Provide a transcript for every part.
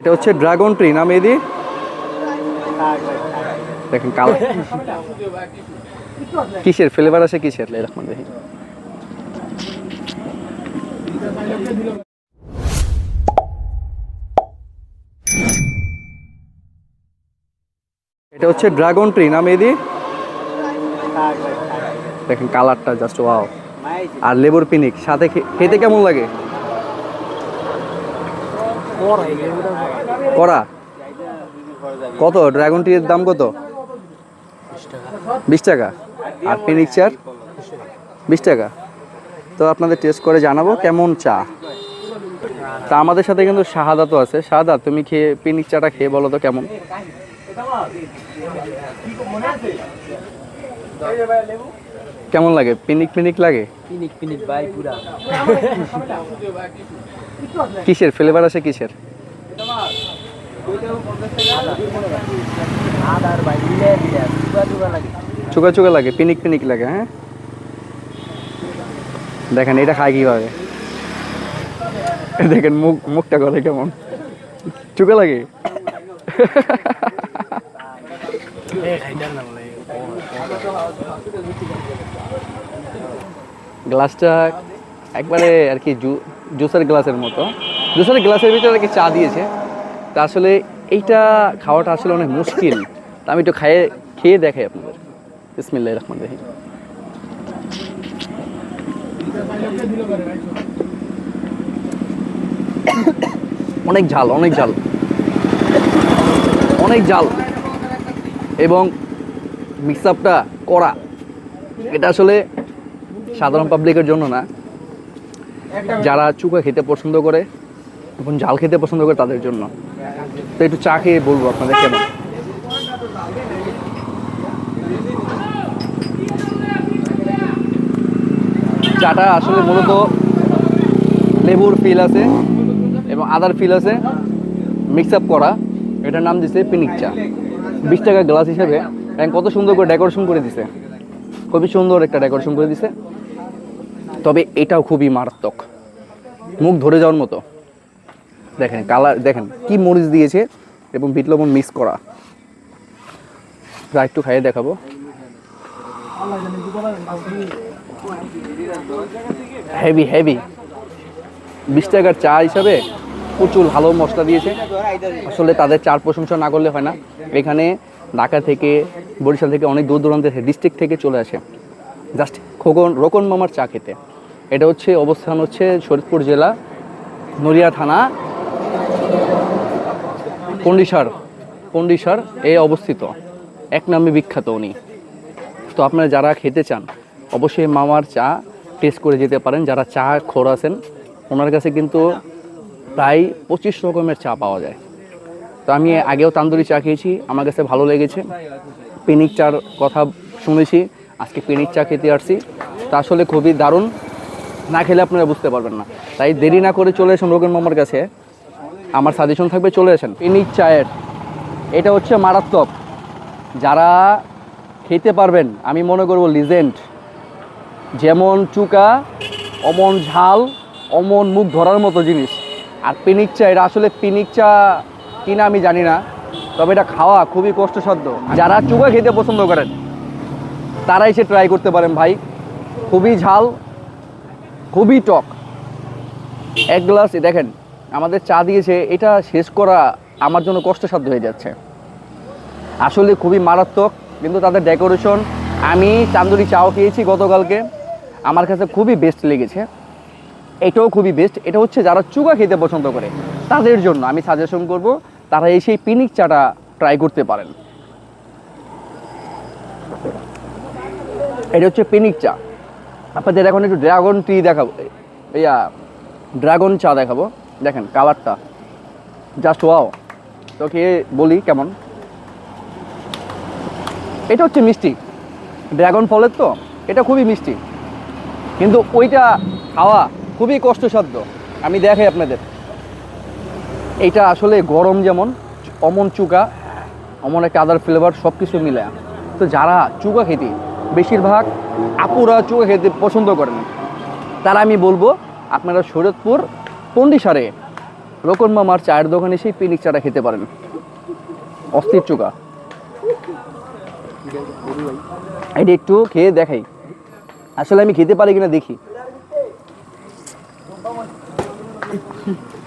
এটা হচ্ছে dragon tree নাম এদি দেখেন কালো কিসের? ফ্লেভার আছে কিসের? এরকম দেখি। এটা হচ্ছে ড্রাগন ট্রি নাম এদি দেখেন কালারটা, জাস্ট ওয়াও। আর লেবুর পিনিক, সাথে খেতে কেমন লাগে? করা কত? ড্রাগন টির দাম কত? বিশ টাকা। আর পিনিক চার বিশ টাকা। তো আপনাদের টেস্ট করে জানাব কেমন চা। তা আমাদের সাথে কিন্তু শাহাদাতও আছে। শাহাদাত তুমি খেয়ে পিনিক চাটা খেয়ে বলো তো কেমন? কেমন লাগে? পিনিক পিনিক লাগে? পিনিক পিনিক ভাই পুরা। কিসের? ফ্লেভার আছে কিসের? চুকা চুকা লাগে। পিনিক পিনিক লাগে হ্যাঁ? দেখেন এটা খায় কীভাবে? দেখেন মুখ মুখটা করে কেমন। চুকা লাগে? গ্লাসটা একবারে আর কি জুসের গ্লাসের মতো। জুসের গ্লাসের ভিতরে আর কি চা দিয়েছে। তা আসলে এইটা খাওয়াটা আসলে অনেক মুশকিল। তা আমি একটু খাইয়ে খেয়ে দেখাই আপনাদের। বিসমিল্লাহ রহমান রহিম। অনেক ঝাল অনেক ঝাল। অনেক ঝাল। এবং মিক্স আপটা করা। এটা আসলে সাধারণ পাবলিকের জন্য না। যারা চুকা খেতে পছন্দ করে এবং জাল খেতে পছন্দ করে তাদের জন্য। তো একটু চা খেয়ে বলব আপনাদের কেমন? চাটা আসলে মূলত লেবুর ফিল আছে এবং আদার ফিল আছে। মিক্স আপ করা। এটার নাম দিছে পিনিক চা। বিশ টাকা গ্লাস হিসেবে কত সুন্দর করে ডেকোরেশন করে দিছে। খুবই সুন্দর একটা ডেকোরেশন করে দিছে। তবে এটাও খুবই মারাত্মক। মুখ ধরে যাওয়ার মতো। দেখেন কালার দেখেন, কি মরিচ দিয়েছে এবং বিট মিক্স করা। যা একটু খাইয়ে দেখাবো। হেভি হেভি বিশ টাকার চা হিসাবে প্রচুর ভালো মশলা দিয়েছে। আসলে তাদের চার প্রশংসা না করলে হয় না। এখানে ঢাকা থেকে, বরিশাল থেকে অনেক দূর দূরান্তের ডিস্ট্রিক্ট থেকে চলে আসে। জাস্ট খোকন রোকন মামার চা খেতে। এটা হচ্ছে, অবস্থান হচ্ছে শরীদপুর জেলা, নড়িয়া থানা, পন্ডিসার পন্ডিসার এ অবস্থিত। এক নামে বিখ্যাত উনি। তো আপনারা যারা খেতে চান, অবশ্যই মামার চা টেস্ট করে যেতে পারেন। যারা চা খোর আছেন, ওনার কাছে কিন্তু প্রায় পঁচিশ রকমের চা পাওয়া যায়। তো আমি আগেও তান্দুরি চা খেয়েছি, আমার কাছে ভালো লেগেছে। পিনিক চার কথা শুনেছি, আজকে পিনিক চা খেতে আসছি। তা আসলে খুবই দারুণ, না খেলে আপনারা বুঝতে পারবেন না। তাই দেরি না করে চলে আসুন রোগন মামার কাছে। আমার সাজেশন থাকবে, চলে আসেন। পিনিক চায়ের, এটা হচ্ছে মারাত্মক। যারা খেতে পারবেন, আমি মনে করব লিজেন্ড, যেমন চুকা, অমন ঝাল, অমন মুখ ধরার মতো জিনিস। আর পিনিক চা, এটা আসলে পিনিক চা কিনা আমি জানি না, তবে এটা খাওয়া খুবই কষ্টসাধ্য। যারা চুকা খেতে পছন্দ করেন, তারাই সে ট্রাই করতে পারেন ভাই। খুবই ঝাল, খুবই টক। এক গ্লাস দেখেন, আমাদের চা দিয়েছে, এটা শেষ করা আমার জন্য কষ্টসাধ্য হয়ে যাচ্ছে। আসলে খুবই মারাত্মক, কিন্তু তাদের ডেকোরেশন আমি চান্দুরি চাও খেয়েছি গতকালকে, আমার কাছে খুবই বেস্ট লেগেছে। এটাও খুবই বেস্ট এটা হচ্ছে যারা চুগা খেতে পছন্দ করে, তাদের জন্য আমি সাজেশন করব, তারা এই সেই পিনিক চাটা ট্রাই করতে পারেন। এটা হচ্ছে পিনিক চা। আপনাদের এখন একটু ড্রাগন টি দেখাবো, ইয়া ড্রাগন চা দেখাবো। দেখেন কালারটা জাস্ট ওয়াও তো খেয়ে বলি কেমন? এটা হচ্ছে মিষ্টি। ড্রাগন ফলের তো, এটা খুবই মিষ্টি। কিন্তু ওইটা খাওয়া খুবই কষ্টসাধ্য। আমি দেখাই আপনাদের। এইটা আসলে গরম যেমন, অমন চুকা, অমন একটা আদার ফ্লেভার সব কিছু মিলে তো যারা চুকা খেতে, বেশিরভাগ আপুরা চুকা খেতে পছন্দ করেন তারা আমি বলব, আপনারা শরীয়তপুর পন্ডিসারে রোকন মামার চায়ের দোকানে সেই পিনিক চাটা খেতে পারেন। অস্থির চুকা। এটা একটু খেয়ে দেখাই। আসলে আমি খেতে পারি কিনা দেখি।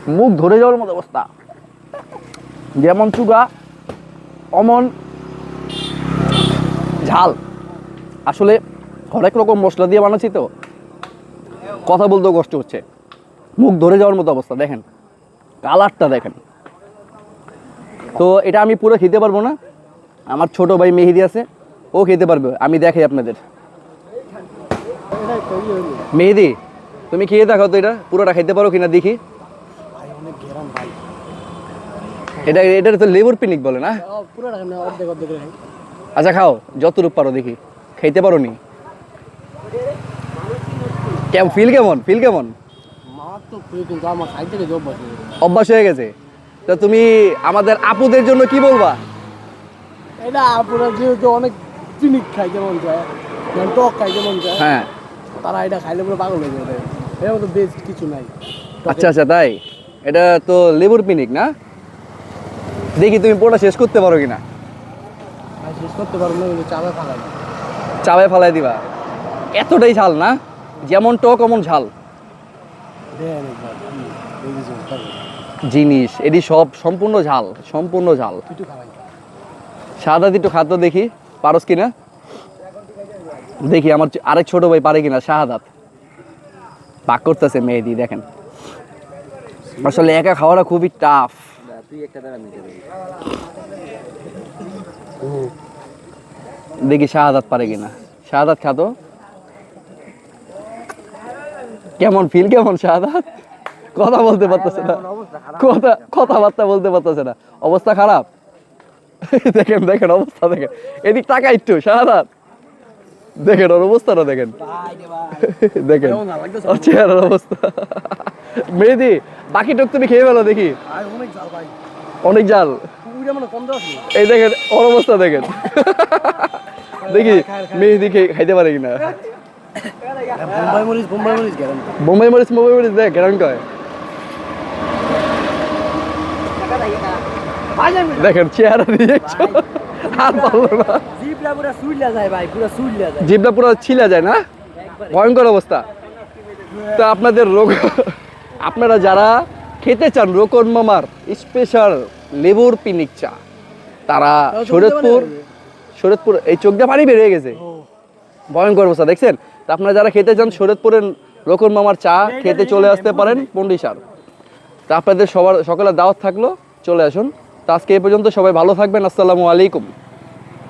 মুখ ধরে যাওয়ার মতো অবস্থা। যেমন চুগা, অমন ঝাল। আসলে হরেক রকম মশলা দিয়ে বানাচ্ছি তো। কথা বলতেও কষ্ট হচ্ছে। মুখ ধরে যাওয়ার মতো অবস্থা, দেখেন। কালারটা দেখেন। তো এটা আমি পুরো খেতে পারব না। আমার ছোট ভাই মেহেদি আছে, ও খেতে পারবে। আমি দেখাই আপনাদের। মেহেদি তুমি খেয়ে দেখো তো এটা পুরোটা খেতে পারো কিনা দেখি। এটা এটা তো লেবুর পিনিক বলে না? আচ্ছা খাও যতটুক পারো দেখি। খাইতে পারো নি? কেমন? ফিল কেমন? ফিল কেমন অভ্যাস হয়ে গেছে। তো তুমি আমাদের আপুদের জন্য কি বলবা? এটা আপনারা যেহেতু অনেক পিনিক খাইতে মন চায় টক খাইতে মন চায় হ্যাঁ। তারা এটা খাইলে পুরো পাগল হয়ে যাবে। বেস্ট কিছু নাই। আচ্ছা আচ্ছা তাই? এটা তো লেবুর পিনিক না? দেখি তুমি শেষ করতে পারো কিনা? শেষ করতে পারব না ফালাই চাবে ফালাই দিবা? এতটাই ঝাল না? যেমন টক অমন ঝাল। জিনিস এটি সব সম্পূর্ণ ঝাল সম্পূর্ণ ঝাল। সাদা একটু খাদ্য দেখি পারস কিনা? দেখি আমার আরেক ছোট ভাই পারে কিনা শাহাদাত। পাক করতেছে মেহেদি, দেখেন। আসলে একা খাওয়াটা খুবই টাফ দেখি শাহাদাত পারে কিনা। শাহাদাত খাতো? কেমন ফিল কেমন শাহাদাত? কথা বলতে পারতেছে না। কথা, কথাবার্তা বলতে পারতেছে না। অবস্থা খারাপ? দেখেন দেখেন, অবস্থা দেখেন। এদিক টাকা একটু, শাহাদাত। দেখেন ওর অবস্থাটা দেখেন। দেখেন? ওর চেহারার অবস্থা। মেহেদি বাকি টুক তুমি খেয়ে ফেলো দেখি। অনেক জাল মানে এই দেখেন ওর অবস্থা দেখেন। দেখি মেহেদি খেয়ে খাইতে পারে কিনা। বোম্বাই মরিচ বোম্বাই মরিচ বোম্বাই মরিচ মুম্বাই মরিচ দেখ কেমন কয়। দেখেন চেহারা রিয়েকশন আর পারল না জিপলা পুরো সুইলা যায় ভাই পুরো সুইলা যায়। জিভটা পুরো ছিলা যায় না? ভয়ঙ্কর অবস্থা। তো আপনাদের রোগ আপনারা যারা খেতে চান রোকন মামার স্পেশাল লেবুর পিনিক চা তারা শরৎপুর শরৎপুর এই চোখ দিয়ে পানি বেরিয়ে গেছে। ভয়ঙ্কর অবস্থা দেখছেন? তো আপনারা যারা খেতে চান শরৎপুরের রোকন মামার চা খেতে চলে আসতে পারেন পন্ডিসার তা আপনাদের সবার সকালে দাওয়াত থাকল চলে আসুন। তো আজকে এই পর্যন্ত সবাই ভালো থাকবেন আসসালামু আলাইকুম।